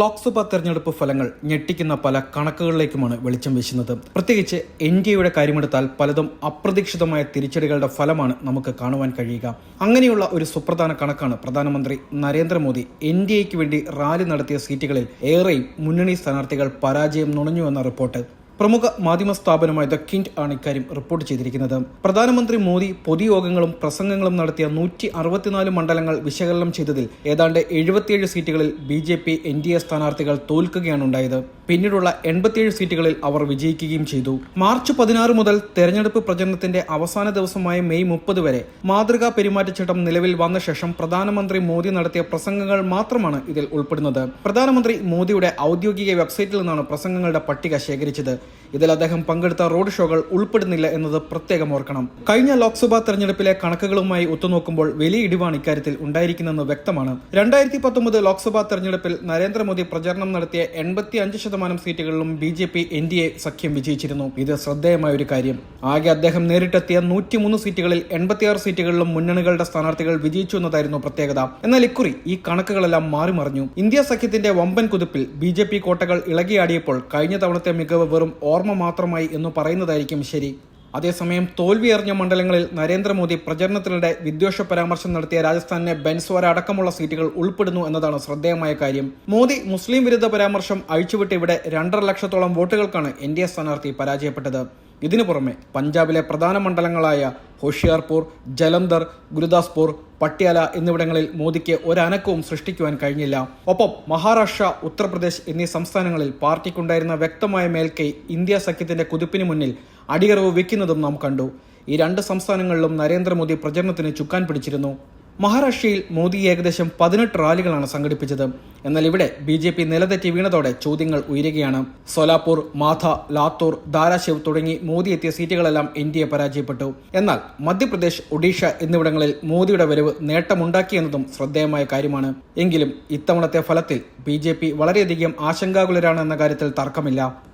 ലോക്സഭാ തെരഞ്ഞെടുപ്പ് ഫലങ്ങൾ ഞെട്ടിക്കുന്ന പല കണക്കുകളിലേക്കുമാണ് വെളിച്ചം വീശുന്നത്. പ്രത്യേകിച്ച് എൻ ഡി എയുടെ കാര്യമെടുത്താൽ പലതും അപ്രതീക്ഷിതമായ തിരിച്ചടികളുടെ ഫലമാണ് നമുക്ക് കാണുവാൻ കഴിയുക. അങ്ങനെയുള്ള ഒരു സുപ്രധാന കണക്കാണ് പ്രധാനമന്ത്രി നരേന്ദ്രമോദി എൻ ഡി വേണ്ടി റാലി നടത്തിയ സീറ്റുകളിൽ ഏറെയും മുന്നണി സ്ഥാനാർത്ഥികൾ പരാജയം നുണഞ്ഞുവെന്ന റിപ്പോർട്ട്. പ്രമുഖ മാധ്യമ സ്ഥാപനമായ ദ കിൻഡ് ആണ് ഇക്കാര്യം റിപ്പോർട്ട് ചെയ്തിരിക്കുന്നത്. പ്രധാനമന്ത്രി മോദി പൊതുയോഗങ്ങളും പ്രസംഗങ്ങളും നടത്തിയ നൂറ്റി അറുപത്തിനാല് മണ്ഡലങ്ങൾ വിശകലനം ചെയ്തതിൽ ഏതാണ്ട് എഴുപത്തിയേഴ് സീറ്റുകളിൽ B J P N D A സ്ഥാനാർത്ഥികൾ തോൽക്കുകയാണ് ഉണ്ടായത്. പിന്നീടുള്ള എൺപത്തിയേഴ് സീറ്റുകളിൽ അവർ വിജയിക്കുകയും ചെയ്തു. മാർച്ച് പതിനാറ് മുതൽ തെരഞ്ഞെടുപ്പ് പ്രചരണത്തിന്റെ അവസാന ദിവസമായ മെയ് മുപ്പത് വരെ മാതൃകാ പെരുമാറ്റച്ചട്ടം നിലവിൽ വന്ന ശേഷം പ്രധാനമന്ത്രി മോദി നടത്തിയ പ്രസംഗങ്ങൾ മാത്രമാണ് ഇതിൽ ഉൾപ്പെടുന്നത്. പ്രധാനമന്ത്രി മോദിയുടെ ഔദ്യോഗിക വെബ്സൈറ്റിൽ നിന്നാണ് പ്രസംഗങ്ങളുടെ പട്ടിക ശേഖരിച്ചത്. ഇതിൽ അദ്ദേഹം പങ്കെടുത്ത റോഡ് ഷോകൾ ഉൾപ്പെടുന്നില്ല എന്നത് പ്രത്യേകം ഓർക്കണം. കഴിഞ്ഞ ലോക്സഭാ തെരഞ്ഞെടുപ്പിലെ കണക്കുകളുമായി ഒത്തുനോക്കുമ്പോൾ വലിയ ഇടിവാണ് ഇക്കാര്യത്തിൽ ഉണ്ടായിരിക്കുന്നതെന്ന് വ്യക്തമാണ്. രണ്ടായിരത്തി പത്തൊമ്പത് ലോക്സഭാ തെരഞ്ഞെടുപ്പിൽ നരേന്ദ്രമോദി പ്രചരണം നടത്തിയ എൺപത്തി അഞ്ച് ശതമാനം സീറ്റുകളിലും B J P N D A സഖ്യം വിജയിച്ചിരുന്നു. ഇത് ശ്രദ്ധേയമായ ഒരു കാര്യം. ആകെ അദ്ദേഹം നേരിട്ടെത്തിയ നൂറ്റിമൂന്ന് സീറ്റുകളിൽ എൺപത്തിയാറ് സീറ്റുകളിലും മുന്നണികളുടെ സ്ഥാനാർത്ഥികൾ വിജയിച്ചു എന്നതായിരുന്നു പ്രത്യേകത. എന്നാൽ ഇക്കുറി ഈ കണക്കുകളെല്ലാം മാറിമറിഞ്ഞു. ഇന്ത്യ സഖ്യത്തിന്റെ വമ്പൻ കുതിപ്പിൽ ബി കോട്ടകൾ ഇളകിയാടിയപ്പോൾ കഴിഞ്ഞ തവണത്തെ മികവ് വെറും ഓർമ്മ മാത്രമായി എന്ന് പറയുന്നതായിരിക്കും ശരി. അതേസമയം തോൽവി അറിഞ്ഞ മണ്ഡലങ്ങളിൽ നരേന്ദ്രമോദി പ്രചരണത്തിനിടെ വിദ്വേഷ പരാമർശം നടത്തിയ രാജസ്ഥാനിലെ ബെൻസ്വാര അടക്കമുള്ള സീറ്റുകൾ ഉൾപ്പെടുന്നു എന്നതാണ് ശ്രദ്ധേയമായ കാര്യം. മോദി മുസ്ലിം വിരുദ്ധ പരാമർശം അഴിച്ചുവിട്ട് ഇവിടെ രണ്ടര ലക്ഷത്തോളം വോട്ടുകൾക്കാണ് എൻ ഡി എ സ്ഥാനാർത്ഥി പരാജയപ്പെട്ടത്. ഇതിനു പുറമെ പഞ്ചാബിലെ പ്രധാന മണ്ഡലങ്ങളായ ഹോഷിയാർപൂർ ജലന്ധർ ഗുരുദാസ്പൂർ പട്യാല എന്നിവിടങ്ങളിൽ മോദിക്ക് ഒരനക്കവും സൃഷ്ടിക്കുവാൻ കഴിഞ്ഞില്ല. ഒപ്പം മഹാരാഷ്ട്ര ഉത്തർപ്രദേശ് എന്നീ സംസ്ഥാനങ്ങളിൽ പാർട്ടിക്കുണ്ടായിരുന്ന വ്യക്തമായ മേൽക്കൈ ഇന്ത്യ സഖ്യത്തിന്റെ കുതിപ്പിന് മുന്നിൽ അടിയറവ് വെക്കുന്നതും നാം കണ്ടു. ഈ രണ്ട് സംസ്ഥാനങ്ങളിലും നരേന്ദ്രമോദി പ്രചരണത്തിന് ചുക്കാൻ പിടിച്ചിരുന്നു. മഹാരാഷ്ട്രയിൽ മോദി ഏകദേശം പതിനെട്ട് റാലികളാണ് സംഘടിപ്പിച്ചത്. എന്നാൽ ഇവിടെ ബി ജെ പി നിലതെറ്റി വീണതോടെ ചോദ്യങ്ങൾ ഉയരുകയാണ്. സോലാപൂർ മാധ ലാത്തൂർ ദാരാശിവ് തുടങ്ങി മോദി എത്തിയ സീറ്റുകളെല്ലാം എൻ ഡി എ പരാജയപ്പെട്ടു. എന്നാൽ മധ്യപ്രദേശ് ഒഡീഷ എന്നിവിടങ്ങളിൽ മോദിയുടെ വരവ് നേട്ടമുണ്ടാക്കിയെന്നതും ശ്രദ്ധേയമായ കാര്യമാണ്. എങ്കിലും ഇത്തവണത്തെ ഫലത്തിൽ ബി വളരെയധികം ആശങ്കാകുലരാണ് എന്ന കാര്യത്തിൽ തർക്കമില്ല.